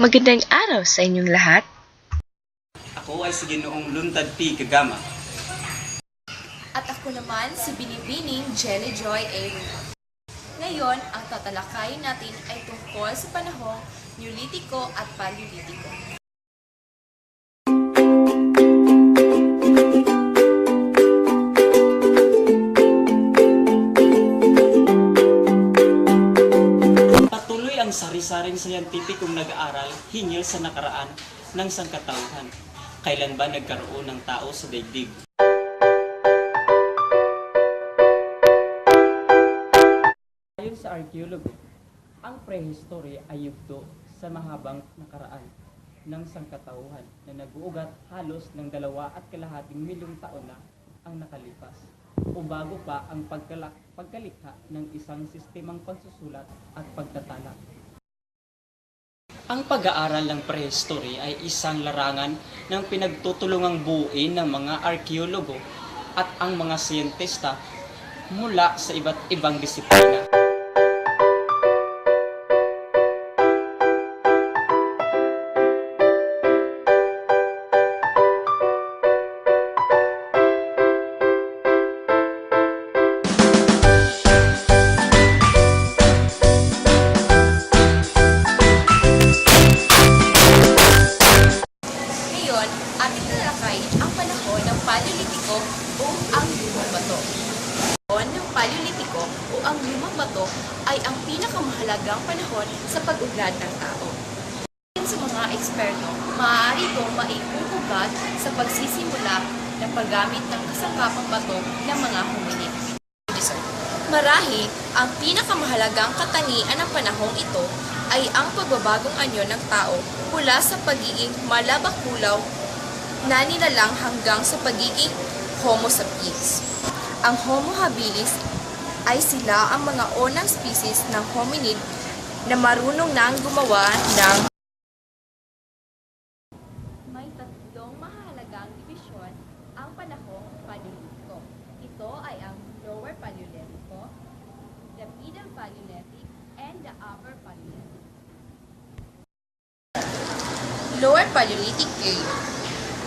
Magandang araw sa inyong lahat. Ako ay si Ginoong Luntad P. Gagama. At ako naman si Binibining Jelly Joy A. Ngayon, ang tatalakayin natin ay tungkol sa panahong Neolitiko at Paleolitiko. Sari-saring scientificong nag-aaral hinggil sa nakaraan ng sangkatauhan. Kailan ba nagkaroon ng tao sa daigdig? Ayon sa arkeologo, ang prehistory ay yugto sa mahabang nakaraan ng sangkatauhan na nag-uugat halos ng dalawa at kalahating milyong taon na ang nakalipas o bago pa ang pagkala- pagkalikha ng isang sistemang pagsusulat at pagtatala. Ang pag-aaral ng prehistory ay isang larangan ng pinagtutulungang buuin ng mga arkeologo at ang mga siyentista mula sa iba't ibang disiplina. Ang Lumang Bato. Panahon ng Paleolitiko o ang Lumang Bato ay ang pinakamahalagang panahon sa pag-ugat ng tao. Ayon sa mga eksperto, maaari itong maiuugat sa pagsisimula ng paggamit ng kasangkapang bato ng mga hominid. Marahil, ang pinakamahalagang katangian ng panahong ito ay ang pagbabagong anyo ng tao mula sa pagiging malabakulaw na nilalang hanggang sa pagiging Homo sapiens. Ang Homo habilis ay sila ang mga unang species ng hominid na marunong nang gumawa ng may tatlong mahalagang divisyon ang panahong Paleolitiko. Ito ay ang Lower Paleolitiko, the Middle Paleolithic, and the Upper Paleolithic. Lower Paleolithic Period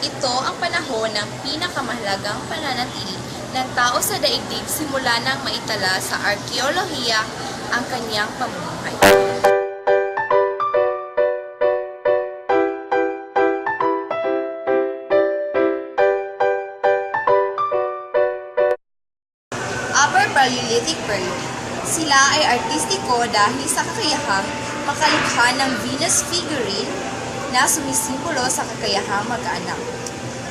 Ito ang panahon ng pinakamahalagang pananatili ng tao sa daigdig simula nang maitala sa arkeolohiya ang kanyang pamumuhay. Upper Paleolithic Period. Sila ay artistiko dahil sa kakayahang makalikha ng Venus figurine na sumisimbolo sa kakayahang mag-anak.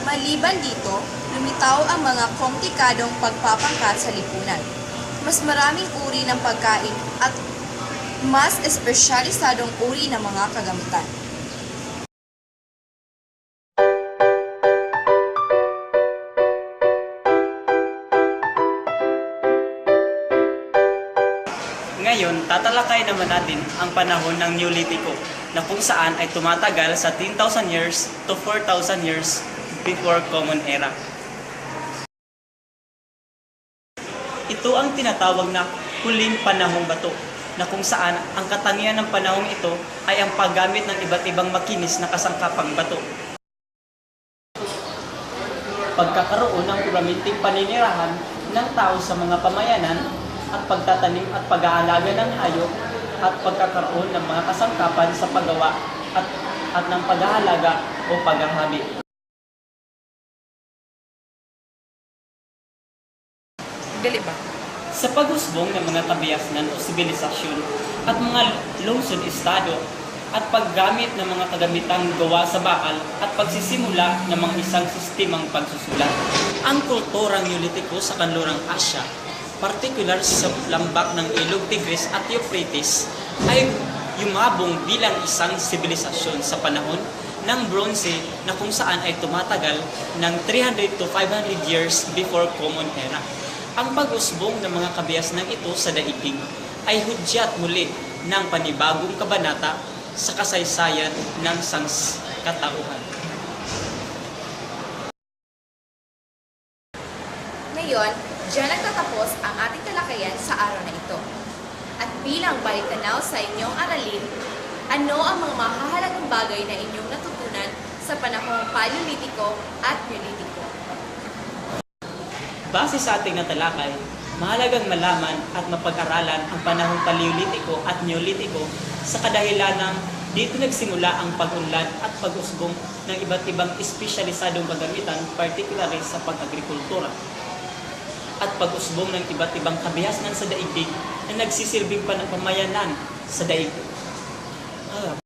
Maliban dito, lumitaw ang mga komplikadong pagpapangkat sa lipunan. Mas maraming uri ng pagkain at mas espesyalisadong uri ng mga kagamitan. Ngayon, tatalakay naman natin ang panahon ng Neolitiko na kung saan ay tumatagal sa 10,000 years to 4,000 years before Common Era. Ito ang tinatawag na huling panahong bato na kung saan ang katangian ng panahong ito ay ang paggamit ng iba't ibang makinis na kasangkapang bato. Pagkakaroon ng permanenteng paninirahan ng tao sa mga pamayanan at pagtatanim at pag-aalaga ng hayop at pagkakaroon ng mga kasangkapan sa paggawa at, at ng pag-aalaga o paghahabi. Dali ba? Sa paghusbong ng mga kabiasnan o sibilisasyon at mga lungsod-estado at paggamit ng mga kagamitang gawa sa bakal at pagsisimula ng mga isang sistemang pagsusulat. Ang kulturang Neolitiko sa kanlurang Asya, partikular sa lambak ng Ilog Tigris at Euphrates, ay yumabong bilang isang sibilisasyon sa panahon ng Bronze na kung saan ay tumatagal ng 300 to 500 years before Common Era. Ang pag-usbong ng mga kabiasnang ito sa daigdig ay hudyat muli ng panibagong kabanata sa kasaysayan ng sangkatauhan. Ngayon, Diyan nagtatapos ang ating talakayan sa araw na ito. At bilang balitanaw sa inyong aralin, Ano ang mga mahahalagang bagay na inyong natutunan sa panahong Paleolitiko at Neolitiko? Base sa ating natalakay, mahalagang malaman at mapag-aralan ang panahong Paleolitiko at Neolitiko sa kadahilanang dito nagsimula ang pag-unlad at pag-usbong ng iba't ibang espesyalisadong kagamitan, particularly sa pag-agrikultura at pag-usbong ng iba't ibang kabihasnan sa daigdig na nagsisilbing panapamayanan sa daigdig. Ah,